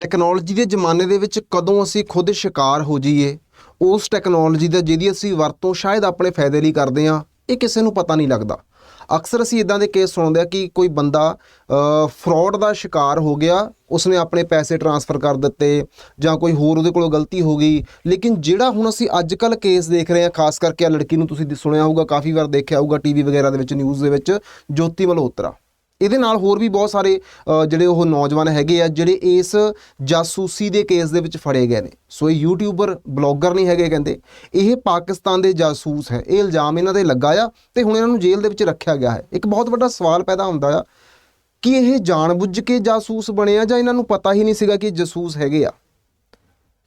Technology ਦੇ ਜ਼ਮਾਨੇ ਦੇ ਵਿੱਚ ਕਦੋਂ ਅਸੀਂ ਖੁਦ ਸ਼ਿਕਾਰ ਹੋ ਜਾਈਏ, ਉਸ ਟੈਕਨੋਲੋਜੀ ਦਾ ਜਿਹਦੀ ਅਸੀਂ ਵਰਤੋਂ ਸ਼ਾਇਦ ਆਪਣੇ ਫਾਇਦੇ ਲਈ ਕਰਦੇ ਹਾਂ, ਇਹ ਕਿਸੇ ਨੂੰ ਪਤਾ ਨਹੀਂ ਲੱਗਦਾ। ਅਕਸਰ ਅਸੀਂ ਇਦਾਂ ਦੇ ਕੇਸ ਸੁਣਦੇ ਆ ਕਿ ਕੋਈ ਬੰਦਾ ਫਰਾਡ ਦਾ ਸ਼ਿਕਾਰ ਹੋ ਗਿਆ, ਉਸਨੇ ਆਪਣੇ ਪੈਸੇ ਟਰਾਂਸਫਰ ਕਰ ਦਿੱਤੇ ਜਾਂ ਕੋਈ ਹੋਰ ਉਹਦੇ ਕੋਲੋਂ ਗਲਤੀ ਹੋ ਗਈ, ਲੇਕਿਨ ਜਿਹੜਾ ਹੁਣ ਅਸੀਂ ਅੱਜ ਕੱਲ ਕੇਸ ਦੇਖ ਰਹੇ ਹਾਂ, ਖਾਸ ਕਰਕੇ ਆ ਲੜਕੀ ਨੂੰ ਤੁਸੀਂ ਸੁਣਿਆ ਹੋਊਗਾ, ਕਾਫੀ ਵਾਰ ਦੇਖਿਆ ਹੋਊਗਾ, ਟੀਵੀ ਵਗੈਰਾ ਦੇ ਵਿੱਚ ਨਿਊਜ਼ ਦੇ ਵਿੱਚ, ਜੋਤੀ ਮਲਹੋਤਰਾ ਇਹਦੇ ਨਾਲ ਹੋਰ ਵੀ ਬਹੁਤ ਸਾਰੇ ਜਿਹੜੇ ਉਹ ਨੌਜਵਾਨ ਹੈਗੇ ਆ, ਜਿਹੜੇ ਇਸ ਜਾਸੂਸੀ ਦੇ ਕੇਸ ਦੇ ਵਿੱਚ ਫੜੇ ਗਏ ਨੇ। ਸੋ ਇਹ ਯੂਟਿਊਬਰ ਬਲੌਗਰ ਨਹੀਂ ਹੈਗੇ ਕਹਿੰਦੇ। ਇਹ ਪਾਕਿਸਤਾਨ ਦੇ ਜਾਸੂਸ ਹੈ। ਇਹ ਇਲਜ਼ਾਮ ਇਹਨਾਂ ਤੇ ਲੱਗਾ ਆ ਤੇ ਹੁਣ ਇਹਨਾਂ ਨੂੰ ਜੇਲ੍ਹ ਦੇ ਵਿੱਚ ਰੱਖਿਆ ਗਿਆ ਹੈ। ਇੱਕ ਬਹੁਤ ਵੱਡਾ ਸਵਾਲ ਪੈਦਾ ਹੁੰਦਾ ਆ, ਕਿ ਇਹ ਜਾਣਬੁੱਝ ਕੇ ਜਾਸੂਸ ਬਣੇ ਆ ਜਾਂ ਇਹਨਾਂ ਨੂੰ ਪਤਾ ਹੀ ਨਹੀਂ ਸੀਗਾ ਕਿ ਜਾਸੂਸ ਹੈਗੇ ਆ?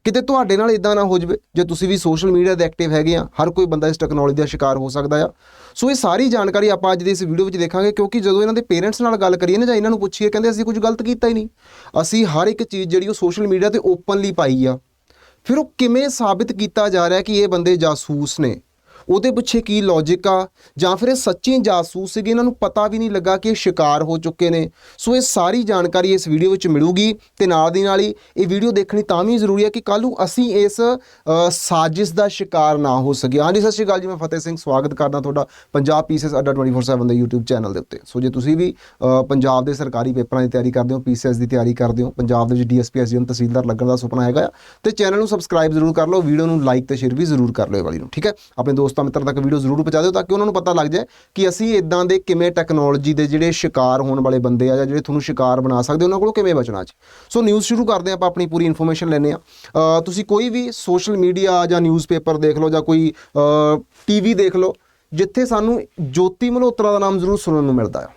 ਕਿਤੇ ਤੁਹਾਡੇ ਨਾਲ ਇਦਾਂ ਨਾ ਹੋ ਜਵੇ, ਜੇ ਤੁਸੀਂ ਵੀ ਸੋਸ਼ਲ ਮੀਡੀਆ ਦੇ ਐਕਟਿਵ ਹੈਗੇ ਆ, ਹਰ ਕੋਈ ਬੰਦਾ ਇਸ ਟੈਕਨੋਲੋਜੀ ਦਾ ਸ਼ਿਕਾਰ ਹੋ ਸਕਦਾ ਆ। ਸੋ ਇਹ ਸਾਰੀ ਜਾਣਕਾਰੀ ਆਪਾਂ ਅੱਜ ਦੀ ਇਸ ਵੀਡੀਓ ਵਿੱਚ ਦੇਖਾਂਗੇ, ਕਿਉਂਕਿ ਜਦੋਂ ਇਹਨਾਂ ਦੇ ਪੇਰੈਂਟਸ ਨਾਲ ਗੱਲ ਕਰੀਏ ਨਾ ਜਾਂ ਇਹਨਾਂ ਨੂੰ ਪੁੱਛੀਏ, ਕਹਿੰਦੇ ਅਸੀਂ ਕੁਝ ਗਲਤ ਕੀਤਾ ਹੀ ਨਹੀਂ। ਅਸੀਂ ਹਰ ਇੱਕ ਚੀਜ਼ ਜਿਹੜੀ ਉਹ ਸੋਸ਼ਲ ਮੀਡੀਆ ਤੇ ਓਪਨਲੀ ਪਾਈ ਆ। ਫਿਰ ਉਹ ਕਿਵੇਂ ਸਾਬਿਤ ਕੀਤਾ ਜਾ ਰਿਹਾ ਕਿ ਇਹ ਬੰਦੇ ਜਾਸੂਸ ਨੇ? ਉਹਦੇ ਪਿੱਛੇ ਕੀ ਲੌਜੀਕ ਆ? ਜਾਂ ਫਿਰ ਇਹ ਸੱਚੀ ਜਾਸੂਸ ਸੀਗੇ? ਇਹਨਾਂ ਨੂੰ ਪਤਾ ਵੀ ਨਹੀਂ ਲੱਗਾ ਕਿ ਇਹ ਸ਼ਿਕਾਰ ਹੋ ਚੁੱਕੇ ਨੇ। ਸੋ ਇਹ ਸਾਰੀ ਜਾਣਕਾਰੀ ਇਸ ਵੀਡੀਓ ਵਿੱਚ ਮਿਲੂਗੀ ਤੇ ਨਾਲ ਦੀ ਨਾਲ ਹੀ ਇਹ ਵੀਡੀਓ ਦੇਖਣੀ ਤਾਂ ਵੀ ਜ਼ਰੂਰੀ ਹੈ ਕਿ ਕੱਲ ਨੂੰ ਅਸੀਂ ਇਸ ਸਾਜ਼ਿਸ਼ ਦਾ ਸ਼ਿਕਾਰ ਨਾ ਹੋ ਸਕੀਏ। ਹਾਂਜੀ, ਸਤਿ ਸ਼੍ਰੀ ਅਕਾਲ ਜੀ, ਮੈਂ ਫਤਿਹ ਸਿੰਘ। ਸਵਾਗਤ ਕਰਦਾ ਤੁਹਾਡਾ ਪੰਜਾਬ ਪੀਸੀਐਸ ਅੱਡਾ 24/7 ਦੇ YouTube ਚੈਨਲ ਦੇ ਉੱਤੇ। ਸੋ ਜੇ ਤੁਸੀਂ ਵੀ ਪੰਜਾਬ ਦੇ ਸਰਕਾਰੀ ਪੇਪਰਾਂ ਦੀ ਤਿਆਰੀ ਕਰਦੇ ਹੋ ਪੀਸੀਐਸ ਦੀ ਤਿਆਰੀ ਕਰਦੇ ਹੋ, ਪੰਜਾਬ ਦੇ ਵਿੱਚ ਡੀਐਸਪੀ ਐਸਡੀਐਮ ਤਹਿਸੀਲਦਾਰ ਲੱਗਣ ਦਾ ਸੁਪਨਾ ਹੈਗਾ ਆ, ਤੇ ਚੈਨਲ ਨੂੰ ਸਬਸਕ੍ਰਾਈਬ ਜ਼ਰੂਰ ਕਰ ਲਓ ਵੀਡੀਓ ਨੂੰ ਲਾਈਕ ਤੇ ਸ਼ੇਅਰ ਵੀ ਜ਼ਰੂਰ ਕਰ ਲਓ ਇਹ ਵਾਲੀ ਨੂੰ, ਠੀਕ ਹੈ? ਆਪਣੇ ਦੋਸਤ ਮਿੱਤਰਾਂ ਤੱਕ ਵੀਡੀਓ ਜ਼ਰੂਰ ਪਹੁੰਚਾ ਦਿਓ ਤਾਂ ਕਿ ਉਹਨਾਂ ਨੂੰ ਪਤਾ ਲੱਗ ਜਾਏ ਕਿ ਅਸੀਂ ਇਦਾਂ ਦੇ ਕਿਵੇਂ ਟੈਕਨੋਲੋਜੀ ਦੇ ਜਿਹੜੇ ਸ਼ਿਕਾਰ ਹੋਣ ਵਾਲੇ ਬੰਦੇ ਆ ਜਾਂ ਜਿਹੜੇ ਤੁਹਾਨੂੰ ਸ਼ਿਕਾਰ ਬਣਾ ਸਕਦੇ ਉਹਨਾਂ ਕੋਲੋਂ ਕਿਵੇਂ ਬਚਣਾ ਜੀ? ਸੋ ਨਿਊਜ਼ ਸ਼ੁਰੂ ਕਰਦੇ ਹਾਂ ਆਪਾਂ, ਆਪਣੀ ਪੂਰੀ ਇਨਫੋਰਮੇਸ਼ਨ ਲੈਣੇ ਆ ਤੁਸੀਂ ਕੋਈ ਵੀ ਸੋਸ਼ਲ ਮੀਡੀਆ ਜਾਂ ਨਿਊਜ਼ਪੇਪਰ ਦੇਖ ਲਓ ਜਾਂ ਕੋਈ ਟੀਵੀ ਦੇਖ ਲਓ, ਜਿੱਥੇ ਸਾਨੂੰ ਜੋਤੀ ਮਲਹੋਤਰਾ ਦਾ ਨਾਮ ਜ਼ਰੂਰ ਸੁਣਨ ਨੂੰ ਮਿਲਦਾ ਹੈ।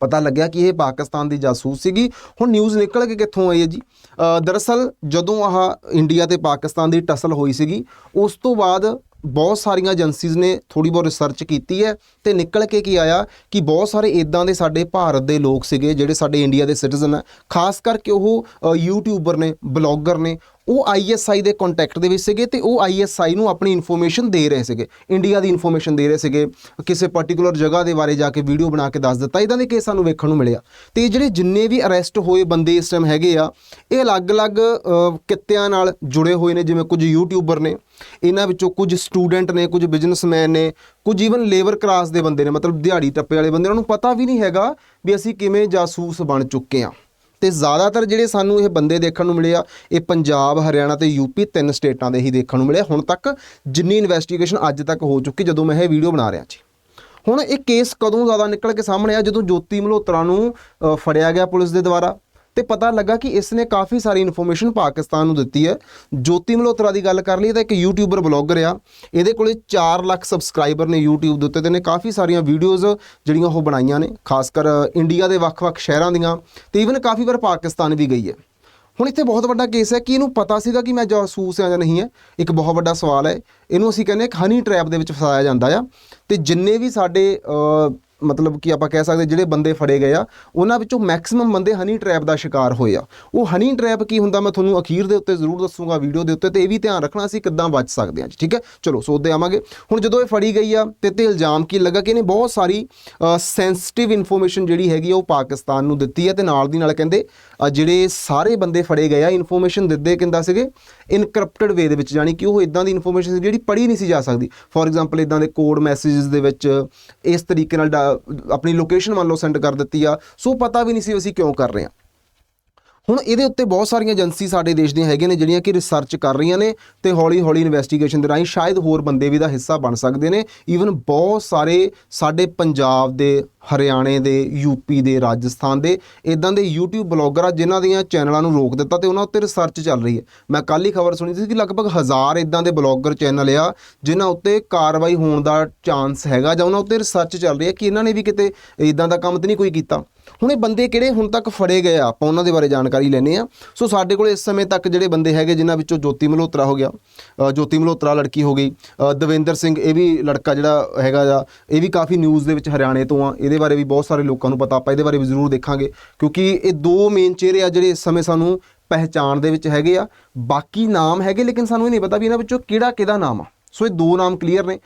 ਪਤਾ ਲੱਗਿਆ ਕਿ ਇਹ ਪਾਕਿਸਤਾਨ ਦੀ ਜਾਸੂਸ ਸੀਗੀ। ਹੁਣ ਨਿਊਜ਼ ਨਿਕਲ ਕੇ ਕਿੱਥੋਂ ਆਈ ਹੈ ਜੀ? ਦਰਅਸਲ ਜਦੋਂ ਆਹ ਇੰਡੀਆ ਤੇ ਪਾਕਿਸਤਾਨ ਦੀ ਟਸਲ ਹੋਈ ਸੀਗੀ, ਉਸ ਤੋਂ ਬਾਅਦ ਬਹੁਤ ਸਾਰੀਆਂ ਏਜੰਸੀਜ਼ ਨੇ ਥੋੜੀ ਬਹੁਤ ਰਿਸਰਚ ਕੀਤੀ ਹੈ ਤੇ ਨਿਕਲ ਕੇ ਕੀ ਆਇਆ ਕਿ ਬਹੁਤ ਸਾਰੇ ਇਦਾਂ ਦੇ ਸਾਡੇ ਭਾਰਤ ਦੇ ਲੋਕ ਸੀਗੇ ਜਿਹੜੇ ਸਾਡੇ ਇੰਡੀਆ ਦੇ ਸਿਟੀਜ਼ਨ ਹੈ ਖਾਸ ਕਰਕੇ ਉਹ ਯੂਟਿਊਬਰ ਨੇ ਬਲੌਗਰ ਨੇ ਉਹ ਆਈਐਸਆਈ ਦੇ ਕੰਟੈਕਟ ਦੇ ਵਿੱਚ ਸੀਗੇ ਤੇ ਉਹ ਆਈਐਸਆਈ ਨੂੰ ਆਪਣੀ ਇਨਫੋਰਮੇਸ਼ਨ ਦੇ ਰਹੇ ਸੀਗੇ। ਇੰਡੀਆ ਦੀ ਇਨਫੋਰਮੇਸ਼ਨ ਦੇ ਰਹੇ ਸੀਗੇ। ਕਿਸੇ ਪਾਰਟਿਕੂਲਰ ਜਗ੍ਹਾ ਦੇ ਬਾਰੇ ਜਾ ਕੇ ਵੀਡੀਓ ਬਣਾ ਕੇ ਦੱਸ ਦਿੱਤਾ। ਇਦਾਂ ਦੇ ਕੇਸ ਸਾਨੂੰ ਵੇਖਣ ਨੂੰ ਮਿਲਿਆ। ਤੇ ਇਹ ਜਿਹੜੇ ਜਿੰਨੇ ਵੀ ਅਰੈਸਟ ਹੋਏ ਬੰਦੇ ਇਸ ਟਾਈਮ ਹੈਗੇ ਆ, ਇਹ ਅਲੱਗ-ਅਲੱਗ ਕਿੱਤਿਆਂ ਨਾਲ ਜੁੜੇ ਹੋਏ ਨੇ। ਜਿਵੇਂ ਕੁਝ ਯੂਟਿਊਬਰ ਨੇ, ਇਹਨਾਂ ਵਿੱਚੋਂ ਕੁਝ ਸਟੂਡੈਂਟ ਨੇ, ਕੁਝ ਬਿਜ਼ਨਸਮੈਨ ਨੇ, ਕੁਝ ਈਵਨ ਲੇਬਰ ਕਲਾਸ ਦੇ ਬੰਦੇ ਨੇ। ਮਤਲਬ ਦਿਹਾੜੀ ਟੱਪੇ ਵਾਲੇ ਬੰਦੇ ਉਹਨਾਂ ਨੂੰ ਪਤਾ ਵੀ ਨਹੀਂ ਹੈਗਾ ਵੀ ਅਸੀਂ ਕਿਵੇਂ ਜਾਸੂਸ ਬਣ ਚੁੱਕੇ ਆ ਤੇ ਜ਼ਿਆਦਾਤਰ ਜਿਹੜੇ ਸਾਨੂੰ ਇਹ ਬੰਦੇ ਦੇਖਣ ਨੂੰ ਮਿਲੇ ਆ, ਇਹ ਪੰਜਾਬ, ਹਰਿਆਣਾ ਤੇ ਯੂਪੀ ਤਿੰਨ ਸਟੇਟਾਂ ਦੇ ਹੀ ਦੇਖਣ ਨੂੰ ਮਿਲੇ ਹੁਣ ਤੱਕ ਜਿੰਨੀ ਇਨਵੈਸਟੀਗੇਸ਼ਨ ਅੱਜ ਤੱਕ ਹੋ ਚੁੱਕੀ, ਜਦੋਂ ਮੈਂ ਇਹ ਵੀਡੀਓ ਬਣਾ ਰਿਹਾ ਜੀ। ਹੁਣ ਇਹ ਕੇਸ ਕਦੋਂ ਜ਼ਿਆਦਾ ਨਿਕਲ ਕੇ ਸਾਹਮਣੇ ਆ ਜਦੋਂ ਜੋਤੀ ਮਲਹੋਤਰਾ ਨੂੰ ਫੜਿਆ ਗਿਆ ਪੁਲਿਸ ਦੇ ਦੁਆਰਾ। ਤੇ ਪਤਾ ਲੱਗਾ ਕਿ ਇਸ ਨੇ ਕਾਫੀ ਸਾਰੀ ਇਨਫੋਰਮੇਸ਼ਨ ਪਾਕਿਸਤਾਨ ਨੂੰ ਦਿੱਤੀ ਹੈ। ਜੋਤੀ ਮਲਹੋਤਰਾ ਦੀ ਗੱਲ ਕਰ ਲਈ ਤਾਂ ਇੱਕ ਯੂਟਿਊਬਰ ਬਲੌਗਰ ਆ। ਇਹਦੇ ਕੋਲੇ 4 ਲੱਖ ਸਬਸਕ੍ਰਾਈਬਰ ਨੇ YouTube ਦੇ ਉੱਤੇ ਤੇ ਨੇ ਕਾਫੀ ਸਾਰੀਆਂ ਵੀਡੀਓਜ਼ ਜਿਹੜੀਆਂ ਉਹ ਬਣਾਈਆਂ ਨੇ ਖਾਸ ਕਰ ਇੰਡੀਆ ਦੇ ਵੱਖ-ਵੱਖ ਸ਼ਹਿਰਾਂ ਦੀਆਂ ਤੇ ਈਵਨ ਕਾਫੀ ਵਾਰ ਪਾਕਿਸਤਾਨ ਵੀ ਗਈ ਹੈ। ਹੁਣ ਇੱਥੇ ਬਹੁਤ ਵੱਡਾ ਕੇਸ ਹੈ ਕਿ ਇਹਨੂੰ ਪਤਾ ਸੀਗਾ ਕਿ ਮੈਂ ਜਾਸੂਸ ਹਾਂ ਜਾਂ ਨਹੀਂ ਹੈ। ਇੱਕ ਬਹੁਤ ਵੱਡਾ ਸਵਾਲ ਹੈ। ਇਹਨੂੰ ਅਸੀਂ ਕਹਿੰਦੇ ਇੱਕ ਹਨੀ ਟ੍ਰੈਪ ਦੇ ਵਿੱਚ ਫਸਾਇਆ ਜਾਂਦਾ ਆ। ਤੇ ਜਿੰਨੇ ਵੀ ਸਾਡੇ ਮਤਲਬ ਕਿ ਆਪਾਂ ਕਹਿ ਸਕਦੇ ਜਿਹੜੇ ਬੰਦੇ ਫੜੇ ਗਏ ਆ, ਉਹਨਾਂ ਵਿੱਚੋਂ ਮੈਕਸਿਮਮ ਬੰਦੇ ਹਨੀ ਟ੍ਰੈਪ ਦਾ ਸ਼ਿਕਾਰ ਹੋਏ ਆ। ਉਹ ਹਨੀ ਟ੍ਰੈਪ ਕੀ ਹੁੰਦਾ ਮੈਂ ਤੁਹਾਨੂੰ ਅਖੀਰ ਦੇ ਉੱਤੇ ਜ਼ਰੂਰ ਦੱਸੂਗਾ ਵੀਡੀਓ ਦੇ ਉੱਤੇ ਤੇ ਇਹ ਵੀ ਧਿਆਨ ਰੱਖਣਾ ਅਸੀਂ ਕਿੱਦਾਂ ਬਚ ਸਕਦੇ ਹਾਂ ਜੀ, ਠੀਕ ਹੈ? ਚਲੋ, ਸੋਧਦੇ ਆਵਾਂਗੇ। ਹੁਣ ਜਦੋਂ ਇਹ ਫੜੀ ਗਈ ਆ ਤੇ ਤੇ ਇਲਜ਼ਾਮ ਕੀ ਲੱਗਾ ਕਿ ਇਹਨੇ ਬਹੁਤ ਸਾਰੀ ਸੈਂਸਿਟਿਵ ਇਨਫੋਰਮੇਸ਼ਨ ਜਿਹੜੀ ਹੈਗੀ ਆ ਉਹ ਪਾਕਿਸਤਾਨ ਨੂੰ ਦਿੱਤੀ ਹੈ ਤੇ ਨਾਲ ਦੀ ਨਾਲ ਕਹਿੰਦੇ ਜਿਹੜੇ ਸਾਰੇ ਬੰਦੇ ਫੜੇ ਗਏ ਆ ਇਨਫੋਰਮੇਸ਼ਨ ਦਿੰਦੇ ਕਹਿੰਦਾ ਸੀਗੇ? ਇਨਕ੍ਰਿਪਟਡ ਵੇ ਦੇ ਵਿੱਚ, ਯਾਨੀ ਕਿ ਉਹ ਇਦਾਂ ਦੀ ਇਨਫੋਰਮੇਸ਼ਨ ਸੀ ਜਿਹੜੀ ਪੜ੍ਹੀ ਨਹੀਂ ਸੀ ਜਾ ਸਕਦੀ। ਫੋਰ ਐਗਜ਼ਾਮਪਲ ਇਦਾਂ ਦੇ ਕੋਡ ਮੈਸੇजेस ਦੇ ਵਿੱਚ ਇਸ ਤਰੀਕੇ ਨਾਲ ਡਾ- ਆਪਣੀ ਲੋਕੇਸ਼ਨ ਮੰਨ ਲਓ ਸੈਂਡ ਕਰ ਦਿੱਤੀ ਆ। ਸੋ ਪਤਾ ਵੀ ਨਹੀਂ ਸੀ ਅਸੀਂ ਕਿਉਂ ਕਰ ਰਹੇ ਹਾਂ ਹੁਣ ਇਹਦੇ ਉੱਤੇ ਬਹੁਤ ਸਾਰੀਆਂ ਏਜੰਸੀ ਸਾਡੇ ਦੇਸ਼ ਦੀਆਂ ਹੈਗੀਆਂ ਨੇ, ਜਿਹੜੀਆਂ ਕਿ ਰਿਸਰਚ ਕਰ ਰਹੀਆਂ ਨੇ ਤੇ ਹੌਲੀ-ਹੌਲੀ ਇਨਵੈਸਟੀਗੇਸ਼ਨ ਦੇ ਰਾਹੀਂ ਸ਼ਾਇਦ ਹੋਰ ਬੰਦੇ ਵੀ ਦਾ ਹਿੱਸਾ ਬਣ ਸਕਦੇ ਨੇ। ਈਵਨ ਬਹੁਤ ਸਾਰੇ ਸਾਡੇ ਪੰਜਾਬ ਦੇ, ਹਰਿਆਣੇ ਦੇ ਯੂਪੀ ਦੇ, ਰਾਜਸਥਾਨ ਦੇ ਇਦਾਂ ਦੇ YouTube ਬਲੌਗਰ ਆ, ਜਿਨ੍ਹਾਂ ਦੀਆਂ ਚੈਨਲਾਂ ਨੂੰ ਰੋਕ ਦਿੱਤਾ ਤੇ ਉਹਨਾਂ ਉੱਤੇ ਰਿਸਰਚ ਚੱਲ ਰਹੀ ਹੈ। ਮੈਂ ਕੱਲ ਹੀ ਖਬਰ ਸੁਣੀ ਸੀ ਕਿ ਲਗਭਗ ਹਜ਼ਾਰ ਇਦਾਂ ਦੇ ਬਲੌਗਰ ਚੈਨਲ ਆ, ਜਿਨ੍ਹਾਂ ਉੱਤੇ ਕਾਰਵਾਈ ਹੋਣ ਦਾ ਚਾਂਸ ਹੈਗਾ ਜਾਂ ਉਹਨਾਂ ਉੱਤੇ ਰਿਸਰਚ ਚੱਲ ਰਹੀ ਹੈ ਕਿ ਇਹਨਾਂ ਨੇ ਵੀ ਕਿਤੇ ਇਦਾਂ ਦਾ ਕੰਮ ਤਾਂ ਨਹੀਂ ਕੋਈ ਕੀਤਾ। ਹੁਣ ਇਹ ਬੰਦੇ ਕਿਹੜੇ ਹੁਣ ਤੱਕ ਫੜੇ ਗਏ ਆ? ਆਪਾਂ ਉਹਨਾਂ ਦੇ ਬਾਰੇ ਜਾਣਕਾਰੀ ਲੈਣੇ ਆ ਸੋ ਸਾਡੇ ਕੋਲ ਇਸ ਸਮੇਂ ਤੱਕ ਜਿਹੜੇ ਬੰਦੇ ਹੈਗੇ, ਜਿਨ੍ਹਾਂ ਵਿੱਚੋਂ ਜੋਤੀ ਮਲਹੋਤਰਾ ਹੋ ਗਿਆ ਜੋਤੀ ਮਲਹੋਤਰਾ ਲੜਕੀ ਹੋ ਗਈ ਦਵਿੰਦਰ ਸਿੰਘ, ਇਹ ਵੀ ਲੜਕਾ ਜਿਹੜਾ ਹੈਗਾ ਆ, ਇਹ ਵੀ ਕਾਫੀ ਨਿਊਜ਼ ਦੇ ਵਿੱਚ ਹਰਿਆਣੇ ਤੋਂ ਆ। ਇਹਦੇ ਬਾਰੇ ਵੀ ਬਹੁਤ ਸਾਰੇ ਲੋਕਾਂ ਨੂੰ ਪਤਾ, ਆਪਾਂ ਇਹਦੇ ਬਾਰੇ ਵੀ ਜ਼ਰੂਰ ਦੇਖਾਂਗੇ, ਕਿਉਂਕਿ ਇਹ ਦੋ ਮੇਨ ਚਿਹਰੇ ਆ ਜਿਹੜੇ ਇਸ ਸਮੇਂ ਸਾਨੂੰ ਪਹਿਚਾਣ ਦੇ ਵਿੱਚ ਹੈਗੇ ਆ। ਬਾਕੀ ਨਾਮ ਹੈਗੇ, ਲੇਕਿਨ ਸਾਨੂੰ ਇਹ ਨਹੀਂ ਪਤਾ ਵੀ ਇਹਨਾਂ ਵਿੱਚੋਂ ਕਿਹੜਾ ਕਿਹਦਾ ਨਾਮ ਆ। ਸੋ ਇਹ ਦੋ ਨਾਮ ਕਲੀਅਰ ਨੇ।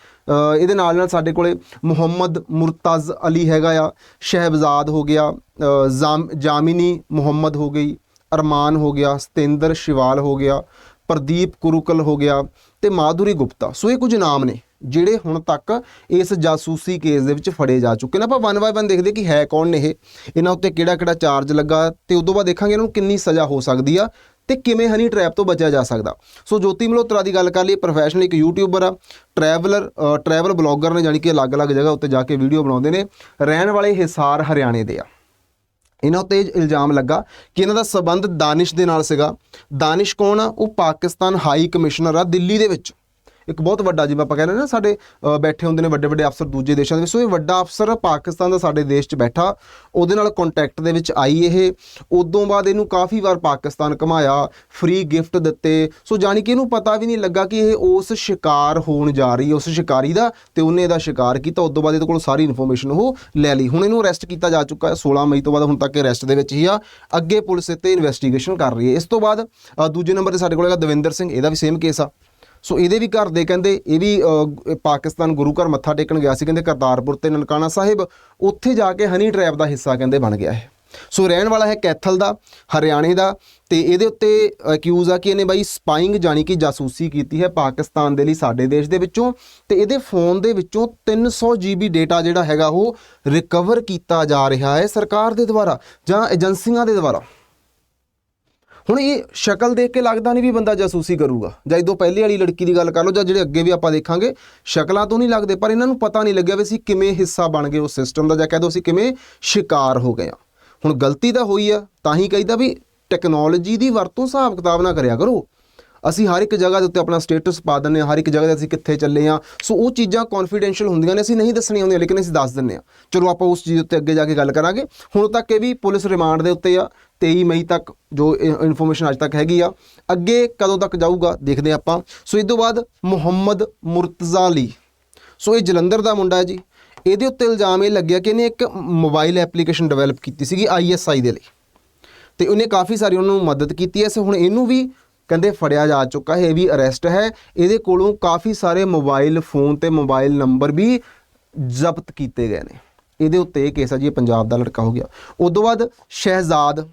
ਇਹਦੇ ਨਾਲ ਨਾਲ ਸਾਡੇ ਕੋਲੇ ਮੁਹੰਮਦ ਮੁਰਤਜ਼ ਅਲੀ ਹੈਗਾ ਆ, ਸ਼ਹਿਬਜ਼ਾਦ ਹੋ ਗਿਆ ਜਾਮਿਨੀ ਮੁਹੰਮਦ ਹੋ ਗਈ, ਅਰਮਾਨ ਹੋ ਗਿਆ, ਸਤਿੰਦਰ ਸ਼ਿਵਾਲ ਹੋ ਗਿਆ, ਪ੍ਰਦੀਪ ਕੁਰੂਕਲ ਹੋ ਗਿਆ ਤੇ ਮਾਧੁਰੀ ਗੁਪਤਾ। ਸੋ ਇਹ ਕੁਝ ਨਾਮ ਨੇ, ਜਿਹੜੇ ਹੁਣ ਤੱਕ ਇਸ ਜਾਸੂਸੀ ਕੇਸ ਦੇ ਵਿੱਚ ਫੜੇ ਜਾ ਚੁੱਕੇ ਨੇ। ਆਪਾਂ ਵਨ ਬਾਏ ਵਨ ਦੇਖਦੇ ਕਿ ਹੈ ਕੌਣ ਨੇ ਇਹ। ਇਹਨਾਂ ਉੱਤੇ ਕਿਹੜਾ ਕਿਹੜਾ ਚਾਰਜ ਲੱਗਾ ਤੇ ਉਦੋਂ ਬਾਅਦ ਦੇਖਾਂਗੇ ਇਹਨਾਂ ਨੂੰ ਕਿੰਨੀ ਸਜ਼ਾ ਹੋ ਸਕਦੀ ਆ। ਤੇ ਕਿਵੇਂ ਹਨੀ ਟ੍ਰੈਪ ਤੋਂ ਬਚਿਆ ਜਾ ਸਕਦਾ? ਸੋ ਜੋਤੀ ਮਲਹੋਤਰਾ ਦੀ ਗੱਲ ਕਰ ਲਈ ਪ੍ਰੋਫੈਸ਼ਨਲ ਇੱਕ ਯੂਟਿਊਬਰ ਆ ਟਰੈਵਲਰ ਟਰੈਵਲ ਬਲੌਗਰ ਨੇ, ਜਾਣੀ ਕਿ ਅਲੱਗ-ਅਲੱਗ ਜਗ੍ਹਾ ਉੱਤੇ ਜਾ ਕੇ ਵੀਡੀਓ ਬਣਾਉਂਦੇ ਨੇ। ਰਹਿਣ ਵਾਲੇ ਹਿਸਾਰ ਹਰਿਆਣੇ ਦੇ ਆ। ਇਹਨਾਂ ਉੱਤੇ ਇਲਜ਼ਾਮ ਲੱਗਾ ਕਿ ਇਹਨਾਂ ਦਾ ਸਬੰਧ ਦਾਨਿਸ਼ ਦੇ ਨਾਲ ਸੀਗਾ। ਦਾਨਿਸ਼ ਕੌਣ ਆ? ਉਹ ਪਾਕਿਸਤਾਨ ਹਾਈ ਕਮਿਸ਼ਨਰ ਆ ਦਿੱਲੀ ਦੇ ਵਿੱਚ। ਇੱਕ ਬਹੁਤ ਵੱਡਾ, ਜਿਵੇਂ ਆਪਾਂ ਕਹਿੰਦੇ ਨੇ ਨਾ, ਸਾਡੇ ਬੈਠੇ ਹੁੰਦੇ ਨੇ ਵੱਡੇ ਵੱਡੇ ਅਫਸਰ ਦੂਜੇ ਦੇਸ਼ਾਂ ਦੇ ਵਿੱਚ। ਸੋ ਇਹ ਵੱਡਾ ਅਫਸਰ ਪਾਕਿਸਤਾਨ ਦਾ ਸਾਡੇ ਦੇਸ਼ 'ਚ ਬੈਠਾ। ਉਹਦੇ ਨਾਲ ਕੰਟੈਕਟ ਦੇ ਵਿੱਚ ਆਈ ਇਹ। ਉਦੋਂ ਬਾਅਦ ਇਹਨੂੰ ਕਾਫੀ ਵਾਰ ਪਾਕਿਸਤਾਨ ਘਮਾਇਆ ਫ੍ਰੀ ਗਿਫਟ ਦਿੱਤੇ। ਸੋ ਜਾਣੀ ਕਿ ਇਹਨੂੰ ਪਤਾ ਵੀ ਨਹੀਂ ਲੱਗਾ ਕਿ ਇਹ ਉਸ ਸ਼ਿਕਾਰ ਹੋਣ ਜਾ ਰਹੀ ਹੈ, ਉਸ ਸ਼ਿਕਾਰੀ ਦਾ, ਤੇ ਉਹਨੇ ਇਹਦਾ ਸ਼ਿਕਾਰ ਕੀਤਾ। ਉਦੋਂ ਬਾਅਦ ਇਹਦੇ ਕੋਲ ਸਾਰੀ ਇਨਫੋਰਮੇਸ਼ਨ ਉਹ ਲੈ ਲਈ। ਹੁਣ ਇਹਨੂੰ ਅਰੈਸਟ ਕੀਤਾ ਜਾ ਚੁੱਕਾ ਹੈ। 16 ਮਈ ਤੋਂ ਬਾਅਦ ਹੁਣ ਤੱਕ ਇਹ ਅਰੈਸਟ ਦੇ ਵਿੱਚ ਹੀ ਆ। ਅੱਗੇ ਪੁਲਿਸ ਇੱਥੇ ਇਨਵੈਸਟੀਗੇਸ਼ਨ ਕਰ ਰਹੀ ਹੈ। ਇਸ ਤੋਂ ਬਾਅਦ ਦੂਜੇ ਨੰਬਰ ਤੇ ਸਾਡੇ ਕੋਲ ਹੈਗਾ ਦਵਿੰਦਰ ਸਿੰਘ। ਇਹਦਾ ਵੀ ਸੇਮ ਕੇਸ ਆ। ਸੋ ਇਹਦੇ ਵੀ ਘਰ ਦੇ ਕਹਿੰਦੇ, ਇਹ ਵੀ ਪਾਕਿਸਤਾਨ ਗੁਰੂ ਘਰ ਮੱਥਾ ਟੇਕਣ ਗਿਆ ਸੀ, ਕਹਿੰਦੇ ਕਰਤਾਰਪੁਰ ਤੇ ਨਨਕਾਣਾ ਸਾਹਿਬ, ਉੱਥੇ ਜਾ ਕੇ ਹਨੀ ਟ੍ਰੈਪ ਦਾ ਹਿੱਸਾ ਕਹਿੰਦੇ ਬਣ ਗਿਆ ਹੈ ਸੋ ਰਹਿਣ ਵਾਲਾ ਹੈ ਕੈਥਲ ਦਾ, ਹਰਿਆਣੇ ਦਾ, ਤੇ ਇਹਦੇ ਉੱਤੇ ਅਕਿਊਜ਼ ਆ ਕਿ ਇਹਨੇ ਬਾਈ ਸਪਾਈਂਗ ਜਾਣੀ ਕਿ ਜਾਸੂਸੀ ਕੀਤੀ ਹੈ ਪਾਕਿਸਤਾਨ ਦੇ ਲਈ ਸਾਡੇ ਦੇਸ਼ ਦੇ ਵਿੱਚੋਂ, ਤੇ ਇਹਦੇ ਫੋਨ ਦੇ ਵਿੱਚੋਂ 300 GB ਡੇਟਾ ਜਿਹੜਾ ਹੈਗਾ ਉਹ ਰਿਕਵਰ ਕੀਤਾ ਜਾ ਰਿਹਾ ਹੈ ਸਰਕਾਰ ਦੇ ਦੁਆਰਾ ਜਾਂ ਏਜੰਸੀਆਂ ਦੇ ਦੁਆਰਾ। ਹੁਣ ਇਹ ਸ਼ਕਲ ਦੇਖ ਕੇ ਲੱਗਦਾ ਨਹੀਂ ਵੀ ਬੰਦਾ ਜਾਸੂਸੀ ਕਰੂਗਾ। ਜਾਂ ਇਦੋਂ ਪਹਿਲੇ ਵਾਲੀ ਲੜਕੀ ਦੀ ਗੱਲ ਕਰ ਲਓ ਜਾਂ ਜਿਹੜੇ ਅੱਗੇ ਵੀ ਆਪਾਂ ਦੇਖਾਂਗੇ, ਸ਼ਕਲਾਂ ਤੋਂ ਨਹੀਂ ਲੱਗਦੇ, ਪਰ ਇਹਨਾਂ ਨੂੰ ਪਤਾ ਨਹੀਂ ਲੱਗਿਆ ਵੀ ਅਸੀਂ ਕਿਵੇਂ ਹਿੱਸਾ ਬਣ ਗਏ ਉਸ ਸਿਸਟਮ ਦਾ ਜਾਂ ਕਹਿ ਦੋ ਅਸੀਂ ਕਿਵੇਂ ਸ਼ਿਕਾਰ ਹੋ ਗਏ ਆ ਹੁਣ ਗਲਤੀ ਤਾਂ ਹੋਈ ਆ, ਤਾਂ ਹੀ ਕਹੀਦਾ ਵੀ ਟੈਕਨੋਲੋਜੀ ਦੀ ਵਰਤੋਂ ਹਿਸਾਬ ਕਿਤਾਬ ਨਾ ਕਰਿਆ ਕਰੋ। ਅਸੀਂ ਹਰ ਇੱਕ ਜਗ੍ਹਾ ਦੇ ਉੱਤੇ ਆਪਣਾ ਸਟੇਟਸ ਪਾ ਦਿੰਦੇ ਹਾਂ, ਹਰ ਇੱਕ ਜਗ੍ਹਾ ਤੇ ਅਸੀਂ ਕਿੱਥੇ ਚੱਲੇ ਆ ਸੋ ਉਹ ਚੀਜ਼ਾਂ ਕੌਨਫੀਡੈਂਸ਼ੀਅਲ ਹੁੰਦੀਆਂ ਨੇ, ਅਸੀਂ ਨਹੀਂ ਦੱਸਣੀਆਂ ਹੁੰਦੀਆਂ, ਲੇਕਿਨ ਅਸੀਂ ਦੱਸ ਦਿੰਦੇ ਆ ਚਲੋ ਆਪਾਂ ਉਸ ਚੀਜ਼ ਉੱਤੇ ਅੱਗੇ ਜਾ ਕੇ ਗੱਲ ਕਰਾਂਗੇ। ਹੁਣ ਤੱਕ ਇਹ ਵੀ ਪੁਲਿਸ ਰਿਮਾਂਡ ਦੇ ਉੱਤੇ ਆ। 23 ਮਈ ਤੱਕ ਜੋ ਇਨਫੋਰਮੇਸ਼ਨ ਅੱਜ ਤੱਕ ਹੈਗੀ ਆ। ਅੱਗੇ ਕਦੋਂ ਤੱਕ ਜਾਊਗਾ, ਦੇਖਦੇ ਹਾਂ ਆਪਾਂ। ਸੋ ਇਸ ਤੋਂ ਬਾਅਦ ਮੁਹੰਮਦ ਮੁਰਤਜ਼ਾ ਅਲੀ। ਸੋ ਇਹ ਜਲੰਧਰ ਦਾ ਮੁੰਡਾ ਹੈ ਜੀ। ਇਹਦੇ ਉੱਤੇ ਇਲਜ਼ਾਮ ਇਹ ਲੱਗਿਆ ਕਿ ਇਹਨੇ ਇੱਕ ਮੋਬਾਈਲ ਐਪਲੀਕੇਸ਼ਨ ਡਿਵੈਲਪ ਕੀਤੀ ਸੀਗੀ ਆਈਐਸਆਈ ਦੇ ਲਈ। ਤੇ ਉਹਨੇ ਕਾਫੀ ਸਾਰੀ ਉਹਨਾਂ ਨੂੰ ਮਦਦ ਕੀਤੀ ਐ। ਸੋ ਹੁਣ ਇਹਨੂੰ ਵੀ ਕਹਿੰਦੇ ਫੜਿਆ ਜਾ ਚੁੱਕਾ ਹੈ, ਇਹ ਵੀ ਅਰੈਸਟ ਹੈ। ਇਹਦੇ ਕੋਲੋਂ ਕਾਫੀ ਸਾਰੇ ਮੋਬਾਈਲ ਫੋਨ ਤੇ ਮੋਬਾਈਲ ਨੰਬਰ ਵੀ ਜ਼ਬਤ ਕੀਤੇ ਗਏ ਨੇ। ਇਹਦੇ ਉੱਤੇ ਇਹ ਕੇਸ ਆ ਜੀ, ਇਹ ਪੰਜਾਬ ਦਾ ਲੜਕਾ ਹੋ ਗਿਆ। ਉਦੋਂ ਬਾਅਦ ਸ਼ਹਿਜ਼ਾਦ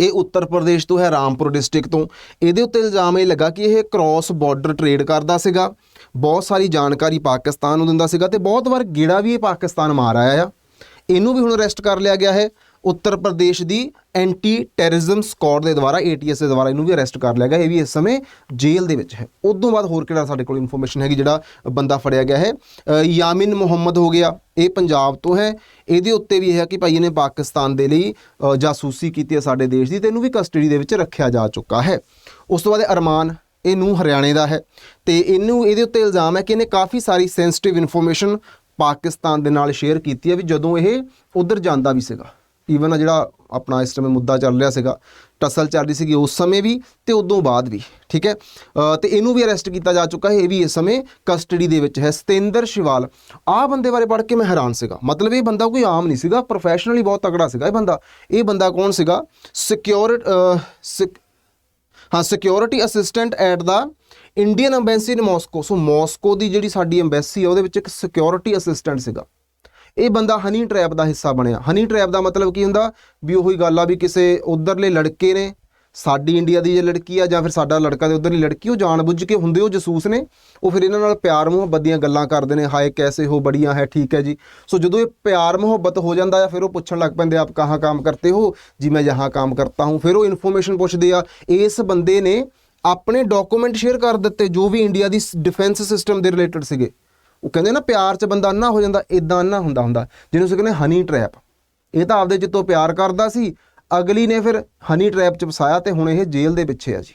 ਇਹ ਉੱਤਰ ਪ੍ਰਦੇਸ਼ ਤੋਂ ਹੈ, ਰਾਮਪੁਰ ਡਿਸਟ੍ਰਿਕਟ ਤੋਂ। ਇਹਦੇ ਉੱਤੇ ਇਲਜ਼ਾਮ ਇਹ ਲੱਗਾ ਕਿ ਇਹ ਕ੍ਰਾਸ ਬਾਰਡਰ ਟ੍ਰੇਡ ਕਰਦਾ ਸੀਗਾ। ਬਹੁਤ ਸਾਰੀ ਜਾਣਕਾਰੀ ਪਾਕਿਸਤਾਨ ਨੂੰ ਦਿੰਦਾ ਸੀਗਾ ਤੇ ਬਹੁਤ ਵਾਰ ਗੇੜਾ ਵੀ ਇਹ ਪਾਕਿਸਤਾਨ ਮਾਰ ਆਇਆ ਆ। ਇਹਨੂੰ ਵੀ ਹੁਣ ਅਰੈਸਟ ਕਰ ਲਿਆ ਗਿਆ ਹੈ। ਉੱਤਰ ਪ੍ਰਦੇਸ਼ ਦੀ ਐਂਟੀ ਟੈਰਰਿਜ਼ਮ ਸਕਾਡ ਦੇ ਦੁਆਰਾ ATS ਦੇ ਦੁਆਰਾ ਇਹਨੂੰ ਵੀ ਅਰੈਸਟ ਕਰ ਲਿਆ ਗਿਆ। ਇਹ ਵੀ ਇਸ ਸਮੇਂ ਜੇਲ੍ਹ ਦੇ ਵਿੱਚ ਹੈ। ਉਦੋਂ ਬਾਅਦ ਹੋਰ ਕਿਹੜਾ ਸਾਡੇ ਕੋਲ ਇਨਫੋਰਮੇਸ਼ਨ ਹੈਗੀ ਜਿਹੜਾ ਬੰਦਾ ਫੜਿਆ ਗਿਆ ਹੈ? ਅ, ਯਾਮਿਨ ਮੁਹੰਮਦ ਹੋ ਗਿਆ। ਇਹ ਪੰਜਾਬ ਤੋਂ ਹੈ। ਇਹਦੇ ਉੱਤੇ ਵੀ ਇਹ ਹੈ ਕਿ ਭਾਈ ਇਹਨੇ ਪਾਕਿਸਤਾਨ ਦੇ ਲਈ ਜਾਸੂਸੀ ਕੀਤੀ ਹੈ ਸਾਡੇ ਦੇਸ਼ ਦੀ ਤੇ ਇਹਨੂੰ ਵੀ ਕਸਟਡੀ ਦੇ ਵਿੱਚ ਰੱਖਿਆ ਜਾ ਚੁੱਕਾ ਹੈ। ਉਸ ਤੋਂ ਬਾਅਦ ਅਰਮਾਨ ਇਹਨੂੰ ਹਰਿਆਣੇ ਦਾ ਹੈ। ਤੇ ਇਹਨੂੰ ਇਹਦੇ ਉੱਤੇ ਇਲਜ਼ਾਮ ਹੈ ਕਿ ਇਹਨੇ ਕਾਫੀ ਸਾਰੀ ਸੈਂਸਿਟਿਵ ਇਨਫੋਰਮੇਸ਼ਨ ਪਾਕਿਸਤਾਨ ਦੇ ਨਾਲ ਸ਼ੇਅਰ ਕੀਤੀ ਹੈ ਵੀ ਜਦੋਂ ਇਹ ਉਧਰ ਜਾਂਦਾ ਵੀ ਸੀਗਾ। ਈਵਨ ਜਿਹੜਾ ਆਪਣਾ ਇਸ ਸਮੇਂ ਮੁੱਦਾ ਚੱਲ ਰਿਹਾ ਸੀਗਾ ਟਸਲ ਚੱਲ ਰਹੀ ਸੀਗੀ ਉਸ ਸਮੇਂ ਵੀ ਤੇ ਉਦੋਂ ਬਾਅਦ ਵੀ ਠੀਕ ਹੈ? ਅ, ਤੇ ਇਹਨੂੰ ਵੀ ਅਰੈਸਟ ਕੀਤਾ ਜਾ ਚੁੱਕਾ ਹੈ ਇਹ ਵੀ ਇਸ ਸਮੇਂ ਕਸਟਡੀ ਦੇ ਵਿੱਚ ਹੈ। ਸਤਿੰਦਰ ਸ਼ਿਵਾਲ ਆਹ ਬੰਦੇ ਬਾਰੇ ਪੜ੍ਹ ਕੇ ਮੈਂ ਹੈਰਾਨ ਸੀਗਾ। ਮਤਲਬ ਇਹ ਬੰਦਾ ਕੋਈ ਆਮ ਨਹੀਂ ਸੀਗਾ ਪ੍ਰੋਫੈਸ਼ਨਲੀ ਬਹੁਤ ਤਕੜਾ ਸੀਗਾ ਇਹ ਬੰਦਾ। ਇਹ ਬੰਦਾ ਕੌਣ ਸੀਗਾ? ਸਿਕਿਉਰਿਟੀ ਹਾਂ security assistant at the Indian embassy in Moscow so Moscow ਦੀ ਜਿਹੜੀ ਸਾਡੀ ਐਮਬੈਸੀ ਆ ਉਹਦੇ ਵਿੱਚ ਇੱਕ ਸਿਕਿਉਰਿਟੀ ਅਸਿਸਟੈਂਟ ਸੀਗਾ। ਇਹ ਬੰਦਾ ਹਨੀ ਟ੍ਰੈਪ ਦਾ ਹਿੱਸਾ ਬਣਿਆ। ਹਨੀ ਟ੍ਰੈਪ ਦਾ ਮਤਲਬ ਕੀ ਹੁੰਦਾ? ਵੀ ਉਹੀ ਗੱਲ ਆ ਵੀ ਕਿਸੇ ਉਧਰਲੇ ਲੜਕੇ ਨੇ, ਸਾਡੀ ਇੰਡੀਆ ਦੀ ਜੇ ਲੜਕੀ ਆ ਜਾਂ ਫਿਰ ਸਾਡਾ ਲੜਕਾ ਤੇ ਉਧਰਲੀ ਲੜਕੀ, ਉਹ ਜਾਣਬੁੱਝ ਕੇ ਹੁੰਦੇ, ਉਹ ਜਸੂਸ ਨੇ। ਉਹ ਫਿਰ ਇਹਨਾਂ ਨਾਲ ਪਿਆਰ ਮੁਹੱਬਤ ਦੀਆਂ ਗੱਲਾਂ ਕਰਦੇ ਨੇ। ਹਾਏ, ਕੈਸੇ ਹੋ, ਬੜੀਆਂ ਹੈ, ਠੀਕ ਹੈ ਜੀ। ਸੋ ਜਦੋਂ ਇਹ ਪਿਆਰ ਮੁਹੱਬਤ ਹੋ ਜਾਂਦਾ ਆ, ਫਿਰ ਉਹ ਪੁੱਛਣ ਲੱਗ ਪੈਂਦੇ ਆਪ ਕਹਾਂ ਕੰਮ ਕਰਤੇ ਹੋ? ਜੀ, ਮੈਂ ਯਹਾਂ ਕੰਮ ਕਰਤਾ ਹੂੰ। ਫਿਰ ਉਹ ਇਨਫੋਰਮੇਸ਼ਨ ਪੁੱਛਦੇ ਆ, ਇਸ ਬੰਦੇ ਨੇ ਆਪਣੇ ਡਾਕੂਮੈਂਟ ਸ਼ੇਅਰ ਕਰ ਦਿੱਤੇ, ਜੋ ਵੀ ਇੰਡੀਆ ਦੀ ਡਿਫੈਂਸ ਸਿਸਟਮ ਦੇ ਰਿਲੇਟਡ ਸੀਗੇ। ਉਹ ਕਹਿੰਦੇ ਨਾ ਪਿਆਰ 'ਚ ਬੰਦਾ ਅੰਨਾ ਹੋ ਜਾਂਦਾ ਇਦਾਂ ਅੰਨਾ ਹੁੰਦਾ ਹੁੰਦਾ। ਜਿਹਨੂੰ ਅਸੀਂ ਕਹਿੰਦੇ ਹਨੀ ਟ੍ਰੈਪ ਇਹ ਤਾਂ ਆਪਦੇ ਜਿੱਤੋਂ ਪਿਆਰ ਕਰਦਾ ਸੀ, ਅਗਲੀ ਨੇ ਫਿਰ ਹਨੀ ਟ੍ਰੈਪ 'ਚ ਫਸਾਇਆ ਤੇ ਹੁਣ ਇਹ ਜੇਲ੍ਹ ਦੇ ਪਿੱਛੇ ਆ ਜੀ।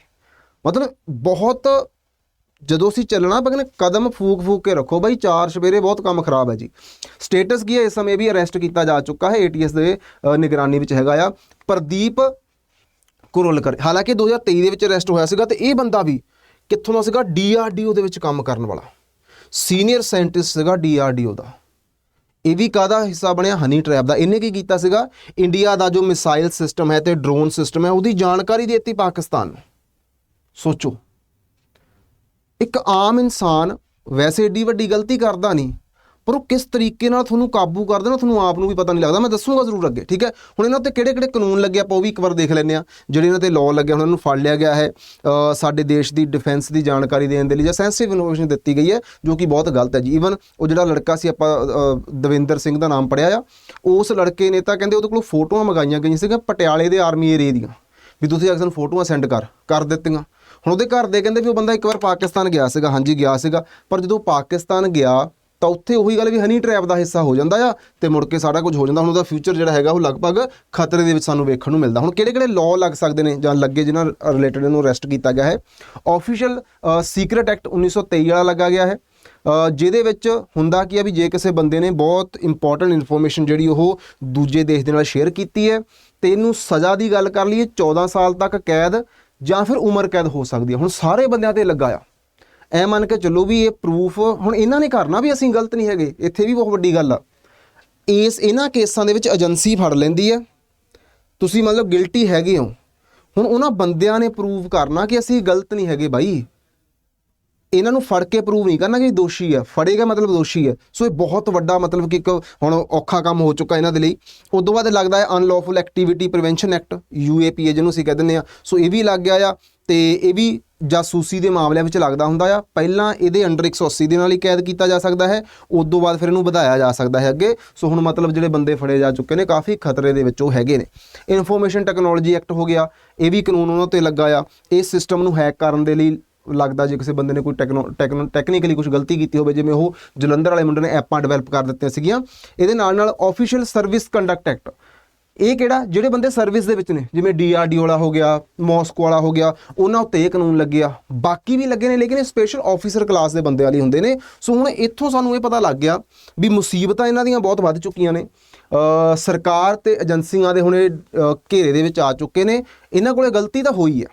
ਮਤਲਬ ਬਹੁਤ, ਜਦੋਂ ਅਸੀਂ ਚੱਲਣਾ, ਆਪਾਂ ਕਹਿੰਦੇ ਕਦਮ ਫੂਕ ਫੂਕ ਕੇ ਰੱਖੋ, ਬਾਈ ਚਾਰ ਸਵੇਰੇ ਬਹੁਤ ਕੰਮ ਖਰਾਬ ਹੈ ਜੀ। ਸਟੇਟਸ ਕੀ ਹੈ? ਇਸ ਸਮੇਂ ਵੀ ਅਰੈਸਟ ਕੀਤਾ ਜਾ ਚੁੱਕਾ ਹੈ ATS ਦੇ ਨਿਗਰਾਨੀ ਵਿੱਚ ਹੈਗਾ ਆ। ਪ੍ਰਦੀਪ ਕੁਰਲਕਰ, ਹਾਲਾਂਕਿ 2023 ਦੇ ਵਿੱਚ ਅਰੈਸਟ ਹੋਇਆ ਸੀਗਾ ਤੇ ਇਹ ਬੰਦਾ ਵੀ ਕਿੱਥੋਂ ਦਾ ਸੀਗਾ? DRDO ਦੇ ਵਿੱਚ ਕੰਮ ਕਰਨ ਵਾਲਾ। ਸੀਨੀਅਰ ਸਾਇੰਟਿਸਟ ਸੀਗਾ DRDO ਦਾ। ਇਹ ਵੀ ਕਾਹਦਾ ਹਿੱਸਾ ਬਣਿਆ? ਹਨੀ ਟ੍ਰੈਪ ਦਾ। ਇਹਨੇ ਕੀ ਕੀਤਾ ਸੀਗਾ? ਇੰਡੀਆ ਦਾ ਜੋ ਮਿਸਾਈਲ ਸਿਸਟਮ ਹੈ ਤੇ ਡਰੋਨ ਸਿਸਟਮ ਹੈ, ਉਹਦੀ ਜਾਣਕਾਰੀ ਦੇ ਦਿੱਤੀ ਪਾਕਿਸਤਾਨ ਨੂੰ। ਸੋਚੋ। ਇੱਕ ਆਮ ਇਨਸਾਨ ਵੈਸੇ ਏਡੀ ਵੱਡੀ ਗਲਤੀ ਕਰਦਾ ਨਹੀਂ। ਪਰ ਉਹ ਕਿਸ ਤਰੀਕੇ ਨਾਲ ਤੁਹਾਨੂੰ ਕਾਬੂ ਕਰਦੇ ਨੇ ਤੁਹਾਨੂੰ ਆਪ ਨੂੰ ਵੀ ਪਤਾ ਨਹੀਂ ਲੱਗਦਾ। ਮੈਂ ਦੱਸੂਗਾ ਜ਼ਰੂਰ ਅੱਗੇ, ਠੀਕ ਹੈ? ਹੁਣ ਇਹਨਾਂ ਉੱਤੇ ਕਿਹੜੇ ਕਿਹੜੇ ਕਾਨੂੰਨ ਲੱਗੇ ਆਪਾਂ ਉਹ ਵੀ ਇੱਕ ਵਾਰ ਦੇਖ ਲੈਂਦੇ ਆ ਜਿਹੜੇ ਇਹਨਾਂ ਤੇ ਲਾਅ ਲੱਗੇ ਉਹਨਾਂ ਨੂੰ ਫੜ ਲਿਆ ਗਿਆ ਹੈ। ਸਾਡੇ ਦੇਸ਼ ਦੀ ਡਿਫੈਂਸ ਦੀ ਜਾਣਕਾਰੀ ਦੇਣ ਦੇ ਲਈ ਜਾਂ ਸੈਂਸਿਟਿਵ ਇਨਫੋਰਮੇਸ਼ਨ ਦਿੱਤੀ ਗਈ ਹੈ, ਜੋ ਕਿ ਬਹੁਤ ਗਲਤ ਹੈ ਜੀ। ਈਵਨ ਉਹ ਜਿਹੜਾ ਲੜਕਾ ਸੀ ਆਪਾਂ ਦਵਿੰਦਰ ਸਿੰਘ ਦਾ ਨਾਮ ਪੜਿਆ ਆ, ਉਸ ਲੜਕੇ ਨੇ ਤਾਂ ਕਹਿੰਦੇ ਉਹਦੇ ਕੋਲੋਂ ਫੋਟੋਆਂ ਮੰਗਾਈਆਂ ਗਈਆਂ ਸੀਗੀਆਂ ਪਟਿਆਲੇ ਦੇ ਆਰਮੀ ਏਰੀਏ ਦੀਆਂ। ਵੀ ਤੁਸੀਂ ਅਕਸਰ ਫੋਟੋਆਂ ਸੈਂਡ ਕਰ ਕਰ ਦਿੱਤੀਆਂ। ਹੁਣ ਉਹਦੇ ਘਰ ਦੇ ਕਹਿੰਦੇ ਵੀ ਉਹ ਬੰਦਾ ਇੱਕ ਵਾਰ ਪਾਕਿਸਤਾਨ ਗਿਆ ਸੀਗਾ, ਹਾਂਜੀ ਗਿਆ ਸੀਗਾ। ਪਰ ਜਦੋਂ ਪਾਕਿਸਤਾਨ ਗਿਆ ਤਾਂ ਉੱਥੇ ਉਹੀ ਗੱਲ ਵੀ ਹਨੀ ਟ੍ਰੈਪ ਦਾ ਹਿੱਸਾ ਹੋ ਜਾਂਦਾ ਆ ਤੇ ਮੁੜ ਕੇ ਸਾਰਾ ਕੁਝ ਹੋ ਜਾਂਦਾ। ਹੁਣ ਉਹਦਾ ਫਿਊਚਰ ਜਿਹੜਾ ਹੈਗਾ ਉਹ ਲਗਭਗ ਖਤਰੇ ਦੇ ਵਿੱਚ ਸਾਨੂੰ ਵੇਖਣ ਨੂੰ ਮਿਲਦਾ। ਹੁਣ ਕਿਹੜੇ ਕਿਹੜੇ ਲਾਅ ਲੱਗ ਸਕਦੇ ਨੇ ਜਾਂ ਲੱਗੇ ਜਿਨ੍ਹਾਂ ਰਿਲੇਟਡ ਇਹਨੂੰ ਅਰੈਸਟ ਕੀਤਾ ਗਿਆ ਹੈ? ਆਫੀਸ਼ੀਅਲ ਸੀਕ੍ਰੇਟ ਐਕਟ 1923 ਵਾਲਾ ਲੱਗਾ ਗਿਆ ਹੈ। ਜਿਹਦੇ ਵਿੱਚ ਹੁੰਦਾ ਕੀ ਆ ਵੀ ਜੇ ਕਿਸੇ ਬੰਦੇ ਨੇ ਬਹੁਤ ਇੰਪੋਰਟੈਂਟ ਇਨਫੋਰਮੇਸ਼ਨ ਜਿਹੜੀ ਉਹ ਦੂਜੇ ਦੇਸ਼ ਦੇ ਨਾਲ ਸ਼ੇਅਰ ਕੀਤੀ ਹੈ, ਤੇ ਇਹਨੂੰ ਸਜ਼ਾ ਦੀ ਗੱਲ ਕਰ ਲਈਏ 14 ਸਾਲ ਤੱਕ ਕੈਦ ਜਾਂ ਫਿਰ ਉਮਰ ਕੈਦ ਹੋ ਸਕਦੀ ਹੈ। ਹੁਣ ਸਾਰੇ ਬੰਦਿਆਂ ਤੇ ਲੱਗਾ ਆ। ਐ ਮੰਨ ਕੇ ਚੱਲੋ ਵੀ ਇਹ ਪ੍ਰੂਫ ਹੁਣ ਇਹਨਾਂ ਨੇ ਕਰਨਾ ਵੀ ਅਸੀਂ ਗਲਤ ਨਹੀਂ ਹੈਗੇ, ਇੱਥੇ ਵੀ ਬਹੁਤ ਵੱਡੀ ਗੱਲ ਆ। ਇਸ ਇਹਨਾਂ ਕੇਸਾਂ ਦੇ ਵਿੱਚ ਏਜੰਸੀ ਫੜ ਲੈਂਦੀ ਹੈ ਤੁਸੀਂ ਮਤਲਬ ਗਿਲਟੀ ਹੈਗੇ ਹੋ। ਹੁਣ ਉਹਨਾਂ ਬੰਦਿਆਂ ਨੇ ਪ੍ਰੂਵ ਕਰਨਾ ਕਿ ਅਸੀਂ ਗਲਤ ਨਹੀਂ ਹੈਗੇ ਬਾਈ। ਇਹਨਾਂ ਨੂੰ ਫੜ ਕੇ ਪ੍ਰੂਵ ਨਹੀਂ ਕਰਨਾ ਕਿ ਦੋਸ਼ੀ ਹੈ ਫੜੇਗਾ ਮਤਲਬ ਦੋਸ਼ੀ ਹੈ ਸੋ ਇਹ ਬਹੁਤ ਵੱਡਾ ਮਤਲਬ ਕਿ ਇੱਕ ਹੁਣ ਔਖਾ ਕੰਮ ਹੋ ਚੁੱਕਾ ਇਹਨਾਂ ਦੇ ਲਈ। ਉਸ ਤੋਂ ਬਾਅਦ ਲੱਗਦਾ ਹੈ unlawful activity prevention act UAPA ਜਿਹਨੂੰ ਅਸੀਂ ਕਹਿ ਦਿੰਦੇ ਆ ਸੋ ਇਹ ਵੀ ਲੱਗ ਗਿਆ ਆ। ਤੇ ਇਹ ਵੀ ਜਾਸੂਸੀ ਦੇ ਮਾਮਲਿਆਂ ਵਿੱਚ ਲੱਗਦਾ ਹੁੰਦਾ ਆ। ਪਹਿਲਾਂ ਇਹਦੇ ਅੰਡਰ 180 ਦੇ ਨਾਲ ਹੀ ਕੈਦ ਕੀਤਾ ਜਾ ਸਕਦਾ ਹੈ। ਉਸ ਤੋਂ ਬਾਅਦ ਫਿਰ ਇਹਨੂੰ ਵਧਾਇਆ ਜਾ ਸਕਦਾ ਹੈ ਅੱਗੇ। ਸੋ ਹੁਣ ਮਤਲਬ ਜਿਹੜੇ ਬੰਦੇ ਫੜੇ ਜਾ ਚੁੱਕੇ ਨੇ, ਕਾਫੀ ਖਤਰੇ ਦੇ ਵਿੱਚ ਉਹ ਹੈਗੇ ਨੇ। ਇਨਫੋਰਮੇਸ਼ਨ ਟੈਕਨੋਲੋਜੀ ਐਕਟ ਹੋ ਗਿਆ। ਇਹ ਵੀ ਕਾਨੂੰਨ ਉਹਨਾਂ ਤੇ ਲੱਗਾ ਆ। ਇਸ ਸਿਸਟਮ ਨੂੰ ਹੈਕ ਕਰਨ ਦੇ ਲਈ ਲੱਗਦਾ ਜੇ ਕਿਸੇ ਬੰਦੇ ਨੇ ਕੋਈ ਟੈਕਨੋ ਟੈਕਨੋ ਟੈਕਨੀਕਲੀ ਕੁਝ ਗਲਤੀ ਕੀਤੀ ਹੋਵੇ, ਜਿਵੇਂ ਉਹ ਜਲੰਧਰ ਵਾਲੇ ਮੁੰਡੇ ਨੇ ਐਪਾਂ ਡਿਵੈਲਪ ਕਰ ਦਿੱਤੀਆਂ ਸੀਗੀਆਂ। ਇਹਦੇ ਨਾਲ ਨਾਲ ਆਫੀਸ਼ੀਅਲ ਸਰਵਿਸ ਕੰਡਕਟ ਐਕਟ ਇਹ ਕਿਹੜਾ? ਜਿਹੜੇ ਬੰਦੇ ਸਰਵਿਸ ਦੇ ਵਿੱਚ ਨੇ, ਜਿਵੇਂ ਡੀਆਰਡੀਓ ਵਾਲਾ ਹੋ ਗਿਆ, ਮੌਸਕੋ ਵਾਲਾ ਹੋ ਗਿਆ, ਉਹਨਾਂ ਉੱਤੇ ਇਹ ਕਾਨੂੰਨ ਲੱਗੇ ਆ। ਬਾਕੀ ਵੀ ਲੱਗੇ ਨੇ, ਲੇਕਿਨ ਇਹ ਸਪੈਸ਼ਲ ਆਫੀਸਰ ਕਲਾਸ ਦੇ ਬੰਦੇ ਵਾਲੀ ਹੁੰਦੇ ਨੇ। ਸੋ ਹੁਣ ਇੱਥੋਂ ਸਾਨੂੰ ਇਹ ਪਤਾ ਲੱਗ ਗਿਆ ਵੀ ਮੁਸੀਬਤਾਂ ਇਹਨਾਂ ਦੀਆਂ ਬਹੁਤ ਵੱਧ ਚੁੱਕੀਆਂ ਨੇ। ਸਰਕਾਰ ਤੇ ਏਜੰਸੀਆਂ ਦੇ ਹੁਣ ਇਹ ਘੇਰੇ ਦੇ ਵਿੱਚ ਆ ਚੁੱਕੇ ਨੇ। ਇਹਨਾਂ ਕੋਲੇ ਗਲਤੀ ਤਾਂ ਹੋਈ ਹੈ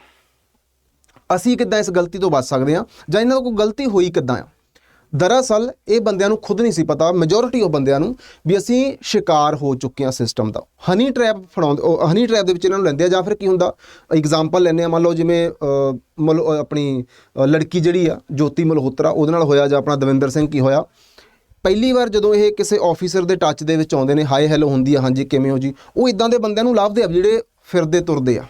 ਅਸੀਂ ਕਿੱਦਾਂ ਇਸ ਗਲਤੀ ਤੋਂ ਬਚ ਸਕਦੇ ਹਾਂ? ਜਾਂ ਇਹਨਾਂ ਤੋਂ ਕੋਈ ਗਲਤੀ ਹੋਈ ਕਿੱਦਾਂ ਆ? ਦਰਅਸਲ ਇਹ ਬੰਦਿਆਂ ਨੂੰ ਖੁਦ ਨਹੀਂ ਸੀ ਪਤਾ ਮੈਜੋਰਿਟੀ ਉਹ ਬੰਦਿਆਂ ਨੂੰ ਵੀ ਅਸੀਂ ਸ਼ਿਕਾਰ ਹੋ ਚੁੱਕੇ ਹਾਂ ਸਿਸਟਮ ਦਾ। ਹਨੀ ਟ੍ਰੈਪ ਫੜਾਉਂਦੇ ਉਹ ਹਨੀ ਟ੍ਰੈਪ ਦੇ ਵਿੱਚ ਇਹਨਾਂ ਨੂੰ ਲੈਂਦੇ ਆ ਜਾਂ ਫਿਰ ਕੀ ਹੁੰਦਾ? ਐਗਜ਼ਾਮਪਲ ਲੈਂਦੇ ਆ ਮੰਨ ਲਓ ਜਿਵੇਂ ਅਹ, ਆਪਣੀ ਲੜਕੀ ਜਿਹੜੀ ਆ ਜੋਤੀ ਮਲਹੋਤਰਾ ਉਹਦੇ ਨਾਲ ਹੋਇਆ ਜਾਂ ਆਪਣਾ ਦਵਿੰਦਰ ਸਿੰਘ ਕੀ ਹੋਇਆ? ਪਹਿਲੀ ਵਾਰ ਜਦੋਂ ਇਹ ਕਿਸੇ ਆਫੀਸਰ ਦੇ ਟੱਚ ਦੇ ਵਿੱਚ ਆਉਂਦੇ ਨੇ ਹਾਈ ਹੈਲੋ ਹੁੰਦੀ ਆ ਹਾਂਜੀ ਕਿਵੇਂ ਹੋ ਜੀ? ਉਹ ਇਦਾਂ ਦੇ ਬੰਦਿਆਂ ਨੂੰ ਲੱਭਦੇ ਆ ਜਿਹੜੇ ਫਿਰਦੇ ਤੁਰਦੇ ਆ।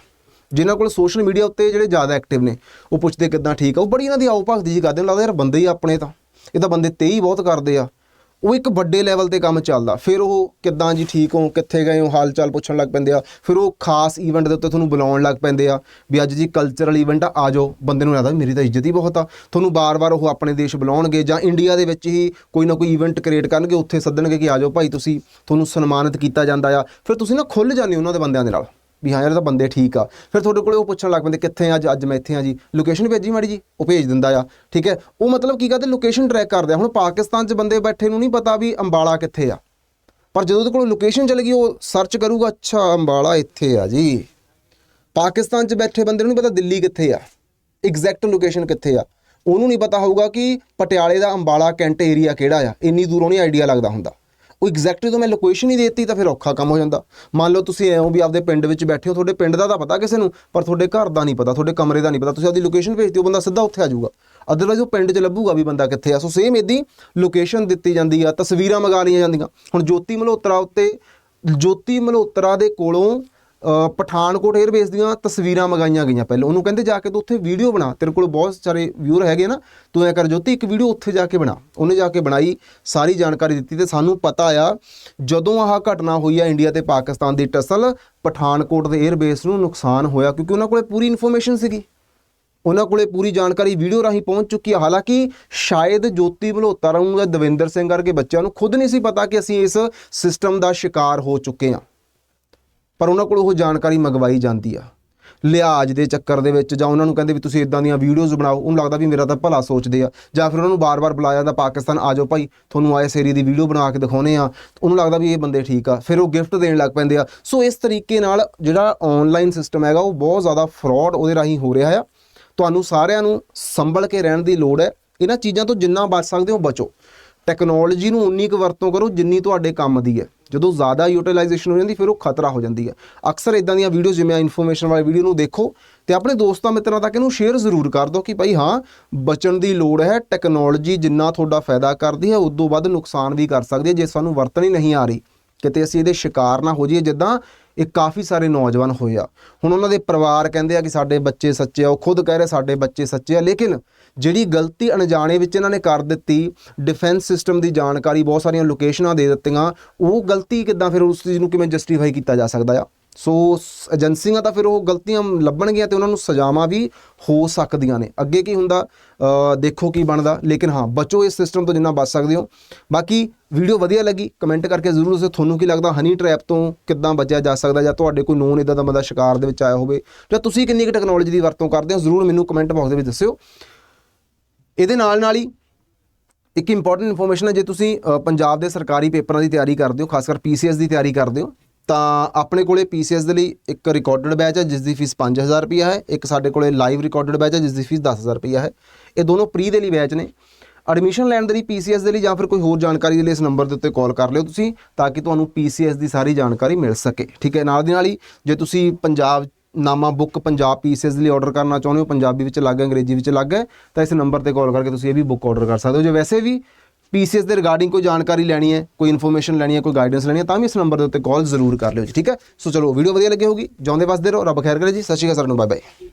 ਜਿਨ੍ਹਾਂ ਕੋਲ ਸੋਸ਼ਲ ਮੀਡੀਆ ਉੱਤੇ ਜਿਹੜੇ ਜ਼ਿਆਦਾ ਐਕਟਿਵ ਨੇ ਉਹ ਪੁੱਛਦੇ ਕਿੱਦਾਂ ਠੀਕ ਆ? ਉਹ ਬੜੀ ਇਹਨਾਂ ਦੀ ਆਓ ਭਗਤੀ ਜੀ ਕਰਦੇ ਨੇ ਲੱਗਦਾ ਯਾਰ ਬੰਦੇ ਹੀ ਆਪਣੇ ਤਾਂ। ਇਹ ਤਾਂ ਬੰਦੇ ਤੇ ਹੀ ਬਹੁਤ ਕਰਦੇ ਆ। ਉਹ ਇੱਕ ਵੱਡੇ ਲੈਵਲ ਤੇ ਕੰਮ ਚੱਲਦਾ। ਫਿਰ ਉਹ ਕਿੱਦਾਂ ਜੀ ਠੀਕ ਹੋ, ਕਿੱਥੇ ਗਏ ਹੋ ਹਾਲ ਚਾਲ ਪੁੱਛਣ ਲੱਗ ਪੈਂਦੇ ਆ। ਫਿਰ ਉਹ ਖਾਸ ਈਵੈਂਟ ਦੇ ਉੱਤੇ ਤੁਹਾਨੂੰ ਬੁਲਾਉਣ ਲੱਗ ਪੈਂਦੇ ਆ ਵੀ ਅੱਜ ਜੀ ਕਲਚਰਲ ਈਵੈਂਟ ਆ ਆ ਜਾਓ। ਬੰਦੇ ਨੂੰ ਲੱਗਦਾ ਮੇਰੀ ਤਾਂ ਇੱਜ਼ਤ ਹੀ ਬਹੁਤ ਆ। ਤੁਹਾਨੂੰ ਬਾਰ-ਬਾਰ ਉਹ ਆਪਣੇ ਦੇਸ਼ ਬੁਲਾਉਣਗੇ ਜਾਂ ਇੰਡੀਆ ਦੇ ਵਿੱਚ ਹੀ ਕੋਈ ਨਾ ਕੋਈ ਈਵੈਂਟ ਕ੍ਰੀਏਟ ਕਰਨਗੇ, ਉੱਥੇ ਸੱਦਣਗੇ ਕਿ ਆ ਜਾਓ ਭਾਈ ਤੁਸੀਂ। ਤੁਹਾਨੂੰ ਸਨਮਾਨਿਤ ਕੀਤਾ ਜਾਂਦਾ ਆ। ਫਿਰ ਤੁਸੀਂ ਨਾ ਖੁੱਲ ਜਾਂਦੇ ਹੋ ਉਹਨਾਂ ਦੇ ਬੰਦਿਆਂ ਦੇ ਨਾਲ। ਵੀ ਹਾਂ ਯਾਰ ਇਹ ਤਾਂ ਬੰਦੇ ਠੀਕ ਆ। ਫਿਰ ਤੁਹਾਡੇ ਕੋਲੇ ਉਹ ਪੁੱਛਣ ਲੱਗ ਪੈਂਦੇ, ਕਿੱਥੇ ਆ ਅੱਜ ਅੱਜ ਮੈਂ ਇੱਥੇ ਆ ਜੀ। ਲੋਕੇਸ਼ਨ ਭੇਜੀ ਮਾੜੀ ਜੀ, ਉਹ ਭੇਜ ਦਿੰਦਾ ਆ, ਠੀਕ ਹੈ? ਉਹ ਮਤਲਬ ਕੀ ਕਰਦੇ? ਲੋਕੇਸ਼ਨ ਟਰੈਕ ਕਰਦੇ ਆ। ਹੁਣ ਪਾਕਿਸਤਾਨ 'ਚ ਬੰਦੇ ਬੈਠੇ ਨੂੰ ਨਹੀਂ ਪਤਾ ਵੀ ਅੰਬਾਲਾ ਕਿੱਥੇ ਆ। ਪਰ ਜਦੋਂ ਉਹਦੇ ਕੋਲ ਲੋਕੇਸ਼ਨ ਚਲ ਗਈ, ਉਹ ਸਰਚ ਕਰੂਗਾ, ਅੱਛਾ, ਅੰਬਾਲਾ ਇੱਥੇ ਆ ਜੀ। ਪਾਕਿਸਤਾਨ 'ਚ ਬੈਠੇ ਬੰਦੇ ਨੂੰ ਨਹੀਂ ਪਤਾ ਦਿੱਲੀ ਕਿੱਥੇ ਆ। ਐਗਜ਼ੈਕਟ ਲੋਕੇਸ਼ਨ ਕਿੱਥੇ ਆ। ਉਹਨੂੰ ਨਹੀਂ ਪਤਾ ਹੋਊਗਾ ਕਿ ਪਟਿਆਲੇ ਦਾ ਅੰਬਾਲਾ ਕੈਂਟ ਏਰੀਆ ਕਿਹੜਾ ਆ। ਇੰਨੀ ਦੂਰੋਂ ਨਹੀਂ ਆਈਡੀਆ ਲੱਗਦਾ ਹੁੰਦਾ। ਉਹ ਐਗਜ਼ੈਕਟਲੀ ਤੋਂ ਮੈਂ ਲੋਕੇਸ਼ਨ ਹੀ ਦੇ ਦਿੱਤੀ ਤਾਂ ਫਿਰ ਔਖਾ ਕੰਮ ਹੋ ਜਾਂਦਾ। ਮੰਨ ਲਓ ਤੁਸੀਂ ਐਂ ਹੋ ਵੀ ਆਪਦੇ ਪਿੰਡ ਵਿੱਚ ਬੈਠੇ ਹੋ, ਤੁਹਾਡੇ ਪਿੰਡ ਦਾ ਤਾਂ ਪਤਾ ਕਿਸੇ ਨੂੰ, ਪਰ ਤੁਹਾਡੇ ਘਰ ਦਾ ਨਹੀਂ ਪਤਾ, ਤੁਹਾਡੇ ਕਮਰੇ ਦਾ ਨਹੀਂ ਪਤਾ, ਤੁਸੀਂ ਆਪਦੀ ਲੋਕੇਸ਼ਨ ਭੇਜ ਦਿਓ, ਬੰਦਾ ਸਿੱਧਾ ਉੱਥੇ ਆ ਜਾਊਗਾ। ਅਦਰਵਾਈਜ਼ ਉਹ ਪਿੰਡ 'ਚ ਲੱਭੂਗਾ ਵੀ ਬੰਦਾ ਕਿੱਥੇ ਆ। ਸੋ ਸੇਮ ਇਦਾਂ ਲੋਕੇਸ਼ਨ ਦਿੱਤੀ ਜਾਂਦੀ ਆ, ਤਸਵੀਰਾਂ ਮੰਗਾ ਲਈਆਂ ਜਾਂਦੀਆਂ। ਹੁਣ ਜੋਤੀ ਮਲਹੋਤਰਾ ਉੱਤੇ, ਜੋਤੀ ਮਲਹੋਤਰਾ ਦੇ ਕੋਲੋਂ ਪਠਾਨਕੋਟ 에ਅਰਬੇਸ ਦੀਆਂ ਤਸਵੀਰਾਂ ਮੰਗਾਈਆਂ ਗਈਆਂ ਪਹਿਲਾਂ। ਉਹਨੂੰ ਕਹਿੰਦੇ ਜਾ ਕੇ ਤੂੰ ਉੱਥੇ ਵੀਡੀਓ ਬਣਾ। ਤੇਰੇ ਕੋਲ ਬਹੁਤ ਸਾਰੇ ਵਿਊਰ ਹੈਗੇ ਨਾ, ਤੂੰ ਐ ਕਰ ਜੋਤੀ, ਇੱਕ ਵੀਡੀਓ ਉੱਥੇ ਜਾ ਕੇ ਬਣਾ। ਉਹਨੇ ਜਾ ਕੇ ਬਣਾਈ, ਸਾਰੀ ਜਾਣਕਾਰੀ ਦਿੱਤੀ ਤੇ ਸਾਨੂੰ ਪਤਾ ਆ, ਜਦੋਂ ਆਹ ਘਟਨਾ ਹੋਈ ਆ ਇੰਡੀਆ ਤੇ ਪਾਕਿਸਤਾਨ ਦੀ, ਟਸਲ ਪਠਾਨਕੋਟ ਦੇ 에ਅਰਬੇਸ ਨੂੰ ਨੁਕਸਾਨ ਹੋਇਆ ਕਿਉਂਕਿ ਉਹਨਾਂ ਕੋਲੇ ਪੂਰੀ ਇਨਫੋਰਮੇਸ਼ਨ ਸੀਗੀ। ਉਹਨਾਂ ਕੋਲੇ ਪੂਰੀ ਜਾਣਕਾਰੀ ਵੀਡੀਓ ਰਾਹੀਂ ਪਹੁੰਚ ਚੁੱਕੀ ਹੈ ਹਾਲਾਂਕਿ ਸ਼ਾਇਦ ਜੋਤੀ ਮਲਹੋਤਰਾ ਨੂੰ ਜਾਂ ਦਵਿੰਦਰ ਸਿੰਘ ਵਰਗੇ ਬੱਚਿਆਂ ਨੂੰ ਖੁਦ ਨਹੀਂ ਸੀ ਪਤਾ ਕਿ ਅਸੀਂ ਇਸ ਸਿਸਟਮ ਦਾ ਸ਼ਿਕਾਰ ਹੋ ਚੁੱਕੇ ਹਾਂ ਪਰ ਉਹਨਾਂ ਕੋਲ ਉਹ ਜਾਣਕਾਰੀ ਮੰਗਵਾਈ ਜਾਂਦੀ ਆ। ਲਿਹਾਜ਼ ਦੇ ਚੱਕਰ ਦੇ ਵਿੱਚ ਜਾਂ ਉਹਨਾਂ ਨੂੰ ਕਹਿੰਦੇ ਵੀ ਤੁਸੀਂ ਇਦਾਂ ਦੀਆਂ ਵੀਡੀਓਜ਼ ਬਣਾਓ, ਉਹਨੂੰ ਲੱਗਦਾ ਵੀ ਮੇਰਾ ਤਾਂ ਭਲਾ ਸੋਚਦੇ ਆ। ਜਾਂ ਫਿਰ ਉਹਨਾਂ ਨੂੰ ਬਾਰ-ਬਾਰ ਬੁਲਾਇਆ ਜਾਂਦਾ, ਪਾਕਿਸਤਾਨ, ਆ ਜਾਓ ਭਾਈ, ਤੁਹਾਨੂੰ ਆਏ ਏਰੀਏ ਦੀ ਵੀਡੀਓ ਬਣਾ ਕੇ ਦਿਖਾਉਨੇ ਆ। ਉਹਨੂੰ ਲੱਗਦਾ ਵੀ ਇਹ ਬੰਦੇ ਠੀਕ ਆ। ਫਿਰ ਉਹ ਗਿਫਟ ਦੇਣ ਲੱਗ ਪੈਂਦੇ ਆ। ਸੋ ਇਸ ਤਰੀਕੇ ਨਾਲ ਜਿਹੜਾ ਆਨਲਾਈਨ ਸਿਸਟਮ ਹੈਗਾ, ਉਹ ਬਹੁਤ ਜ਼ਿਆਦਾ ਫਰਾਡ ਉਹਦੇ ਰਾਹੀਂ ਹੋ ਰਿਹਾ ਆ। ਤੁਹਾਨੂੰ ਸਾਰਿਆਂ ਨੂੰ ਸੰਭਲ ਕੇ ਰਹਿਣ ਦੀ ਲੋੜ ਹੈ। ਇਹਨਾਂ ਚੀਜ਼ਾਂ ਤੋਂ ਜਿੰਨਾ ਬਚ ਸਕਦੇ ਹੋ, ਬਚੋ। ਟੈਕਨੋਲੋਜੀ ਨੂੰ ਉਨੀ ਕੁ ਵਰਤੋਂ ਕਰੋ ਜਿੰਨੀ ਤੁਹਾਡੇ ਕੰਮ ਦੀ ਹੈ। ਜਦੋਂ ਜ਼ਿਆਦਾ ਯੂਟਿਲਾਈਜੇਸ਼ਨ ਹੋ ਜਾਂਦੀ, ਫਿਰ ਉਹ ਖਤਰਾ ਹੋ ਜਾਂਦੀ ਹੈ। ਅਕਸਰ ਇਦਾਂ ਦੀਆਂ ਵੀਡੀਓਜ਼ ਜਿਵੇਂ ਇਨਫੋਰਮੇਸ਼ਨ ਵਾਲੀ ਵੀਡੀਓ ਨੂੰ ਦੇਖੋ ਤੇ ਆਪਣੇ ਦੋਸਤਾਂ ਮਿੱਤਰਾਂ ਤੱਕ ਇਹਨੂੰ ਸ਼ੇਅਰ ਜ਼ਰੂਰ ਕਰ ਦਿਓ ਕਿ ਭਾਈ ਹਾਂ, ਬਚਣ ਦੀ ਲੋੜ ਹੈ ਟੈਕਨੋਲੋਜੀ ਜਿੰਨਾ ਤੁਹਾਡਾ ਫਾਇਦਾ ਕਰਦੀ ਹੈ, ਉਦੋਂ ਵੱਧ ਨੁਕਸਾਨ ਵੀ ਕਰ ਸਕਦੀ ਹੈ, ਜੇ ਸਾਨੂੰ ਵਰਤਣੀ ਨਹੀਂ ਆ ਰਹੀ। ਕਿਤੇ ਅਸੀਂ ਇਹਦੇ ਸ਼ਿਕਾਰ ਨਾ ਹੋ ਜਾਈਏ, ਜਿੱਦਾਂ ਇਹ ਕਾਫੀ ਸਾਰੇ ਨੌਜਵਾਨ ਹੋਏ ਆ। ਹੁਣ ਉਹਨਾਂ ਦੇ ਪਰਿਵਾਰ ਕਹਿੰਦੇ ਆ ਕਿ ਸਾਡੇ ਬੱਚੇ ਸੱਚੇ ਆ, ਉਹ ਖੁਦ ਕਹਿ ਰਹੇ ਸਾਡੇ ਬੱਚੇ ਸੱਚੇ ਆ, ਲੇਕਿਨ ਜਿਹੜੀ ਗਲਤੀ ਅਣਜਾਣੇ ਵਿੱਚ ਇਹਨਾਂ ਨੇ ਕਰ ਦਿੱਤੀ ਡਿਫੈਂਸ ਸਿਸਟਮ ਦੀ ਜਾਣਕਾਰੀ, ਬਹੁਤ ਸਾਰੀਆਂ ਲੋਕੇਸ਼ਨਾਂ ਦੇ ਦਿੱਤੀਆਂ, ਉਹ ਗਲਤੀ ਕਿੱਦਾਂ ਫਿਰ ਉਸ ਚੀਜ਼ ਨੂੰ ਕਿਵੇਂ ਜਸਟੀਫਾਈ ਕੀਤਾ ਜਾ ਸਕਦਾ ਆ? ਸੋ ਏਜੰਸੀਆਂ ਤਾਂ ਫਿਰ ਉਹ ਗਲਤੀਆਂ ਲੱਭਣਗੀਆਂ ਤੇ ਉਹਨਾਂ ਨੂੰ ਸਜ਼ਾਵਾਂ ਵੀ ਹੋ ਸਕਦੀਆਂ ਨੇ। ਅੱਗੇ ਕੀ ਹੁੰਦਾ? ਦੇਖੋ ਕੀ ਬਣਦਾ। ਲੇਕਿਨ ਹਾਂ, ਬਚੋ ਇਸ ਸਿਸਟਮ ਤੋਂ ਜਿੰਨਾ ਬਚ ਸਕਦੇ ਹੋ। ਬਾਕੀ ਵੀਡੀਓ ਵਧੀਆ ਲੱਗੀ ਕਮੈਂਟ ਕਰਕੇ ਜ਼ਰੂਰ ਦੱਸੋ ਤੁਹਾਨੂੰ ਕੀ ਲੱਗਦਾ ਹਨੀ ਟ੍ਰੈਪ ਤੋਂ ਕਿੱਦਾਂ ਬਚਿਆ ਜਾ ਸਕਦਾ ਜਾਂ ਤੁਹਾਡੇ ਕੋਈ ਨੋਨ ਇਦਾਂ ਦਾ ਬੰਦਾ ਸ਼ਿਕਾਰ ਦੇ ਵਿੱਚ ਆਇਆ ਹੋਵੇ ਜਾਂ ਤੁਸੀਂ ਕਿੰਨੀ ਕੁ ਟੈਕਨੋਲੋਜੀ ਦੀ ਵਰਤੋਂ ਕਰਦੇ ਹੋ, ਜ਼ਰੂਰ ਮੈਨੂੰ ਕਮੈਂਟ ਬਾਕਸ ਦੇ ਵਿੱਚ ਦੱਸਿਓ। ਇਹਦੇ ਨਾਲ ਨਾਲ ਹੀ ਇੱਕ ਇੰਪੋਰਟੈਂਟ ਇਨਫੋਰਮੇਸ਼ਨ ਹੈ, ਜੇ ਤੁਸੀਂ ਪੰਜਾਬ ਦੇ ਸਰਕਾਰੀ ਪੇਪਰਾਂ ਦੀ ਤਿਆਰੀ ਕਰਦੇ ਹੋ, ਖਾਸ ਕਰ ਪੀਸੀਐਸ ਦੀ ਤਿਆਰੀ ਕਰਦੇ ਹੋ ਤਾਂ ਆਪਣੇ ਕੋਲੇ ਪੀਸੀਐਸ ਦੇ ਲਈ ਇੱਕ ਰਿਕਾਰਡਡ ਬੈਚ ਹੈ ਜਿਸ ਦੀ ਫੀਸ 5000 ਰੁਪਿਆ ਹੈ, ਇੱਕ ਸਾਡੇ ਕੋਲੇ ਲਾਈਵ ਰਿਕਾਰਡਡ ਬੈਚ ਹੈ ਜਿਸ ਦੀ ਫੀਸ 10000 ਰੁਪਿਆ ਹੈ। ਇਹ ਦੋਨੋਂ ਪ੍ਰੀ ਦੇ ਲਈ ਬੈਚ ਨੇ। ਐਡਮਿਸ਼ਨ ਲੈਣ ਦੇ ਲਈ ਪੀਸੀਐਸ ਦੇ ਲਈ ਜਾਂ ਫਿਰ ਕੋਈ ਹੋਰ ਜਾਣਕਾਰੀ ਦੇ ਲਈ ਇਸ ਨੰਬਰ ਦੇ ਉੱਤੇ ਕਾਲ ਕਰ ਲਿਓ ਤੁਸੀਂ, ਤਾਂ ਕਿ ਤੁਹਾਨੂੰ ਪੀਸੀਐਸ ਦੀ ਸਾਰੀ ਜਾਣਕਾਰੀ ਮਿਲ ਸਕੇ। ਠੀਕ ਹੈ, ਨਾਲ ਦੀ ਨਾਲ ਹੀ ਜੇ ਤੁਸੀਂ ਪੰਜਾਬ ਨਾਮਾ ਬੁੱਕ ਪੰਜਾਬ ਪੀਸੀਐਸ ਲਈ ਆਰਡਰ ਕਰਨਾ ਚਾਹੁੰਦੇ ਹੋ, ਪੰਜਾਬੀ ਵਿੱਚ ਅਲੱਗ ਹੈ, ਅੰਗਰੇਜ਼ੀ ਵਿੱਚ ਅਲੱਗ ਹੈ, ਤਾਂ ਇਸ ਨੰਬਰ ਤੇ ਕਾਲ ਕਰਕੇ ਤੁਸੀਂ ਇਹ ਵੀ ਬੁੱਕ ਆਰਡਰ ਕਰ ਸਕਦੇ ਹੋ। ਜੇ ਵੈਸੇ ਵੀ ਪੀਸੀਐਸ ਦੇ ਰਿਗਾਰਡਿੰਗ ਕੋਈ ਜਾਣਕਾਰੀ ਲੈਣੀ ਹੈ, ਕੋਈ ਇਨਫੋਰਮੇਸ਼ਨ ਲੈਣੀ ਹੈ, ਕੋਈ ਗਾਈਡੈਂਸ ਲੈਣੀ ਹੈ, ਤਾਂ ਵੀ ਇਸ ਨੰਬਰ ਦੇ ਉੱਤੇ ਕਾਲ ਜ਼ਰੂਰ ਕਰ ਲਿਓ ਜੀ, ਠੀਕ ਹੈ? ਸੋ ਚਲੋ ਵੀਡੀਓ ਵਧੀਆ ਲੱਗੀ ਹੋਗੀ ਜਿਉਂਦੇ ਵਸਦੇ ਰਹੋ, ਰੱਬ ਖੈਰ ਕਰੇ ਜੀ, ਸਤਿ ਸ਼੍ਰੀ ਅਕਾਲ, ਸਾਰਿਆਂ ਨੂੰ ਬਾਏ ਬਾਏ